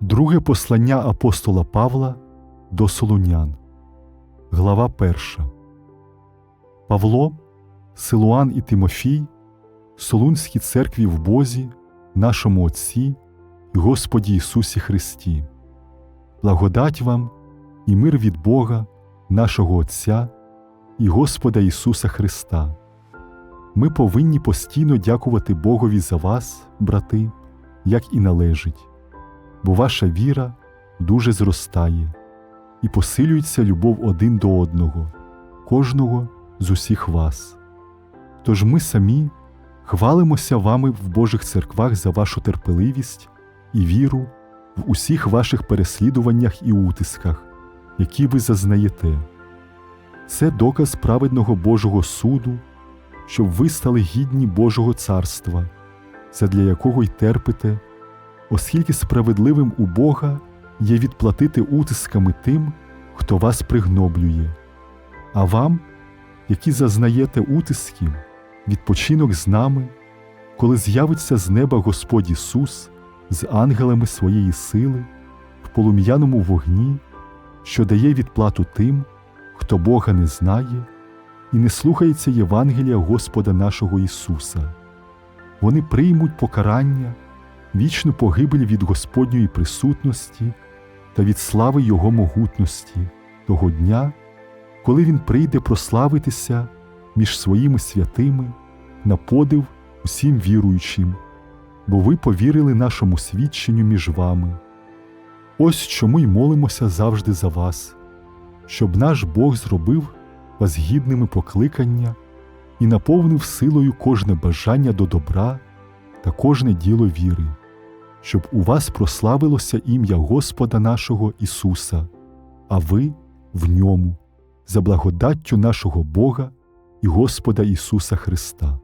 Друге послання апостола Павла до Солунян, глава 1. Павло, Силуан і Тимофій, Солунській церкві в Бозі, нашому Отці і Господі Ісусі Христі. Благодать вам і мир від Бога, нашого Отця і Господа Ісуса Христа. Ми повинні постійно дякувати Богові за вас, брати, як і належить, бо ваша віра дуже зростає і посилюється любов один до одного, кожного з усіх вас. Тож ми самі хвалимося вами в Божих церквах за вашу терпеливість і віру в усіх ваших переслідуваннях і утисках, які ви зазнаєте. Це доказ праведного Божого суду, щоб ви стали гідні Божого царства, задля якого й терпите, оскільки справедливим у Бога є відплатити утисками тим, хто вас пригноблює, а вам, які зазнаєте утисків, відпочинок з нами, коли з'явиться з неба Господь Ісус з ангелами своєї сили в полум'яному вогні, що дає відплату тим, хто Бога не знає і не слухається Євангелія Господа нашого Ісуса. Вони приймуть покарання, вічну погибель від Господньої присутності та від слави Його могутності того дня, коли Він прийде прославитися між своїми святими на подив усім віруючим, бо ви повірили нашому свідченню між вами. Ось чому й молимося завжди за вас, щоб наш Бог зробив вас гідними покликання і наповнив силою кожне бажання до добра та кожне діло віри, щоб у вас прославилося ім'я Господа нашого Ісуса, а ви в ньому, за благодаттю нашого Бога і Господа Ісуса Христа.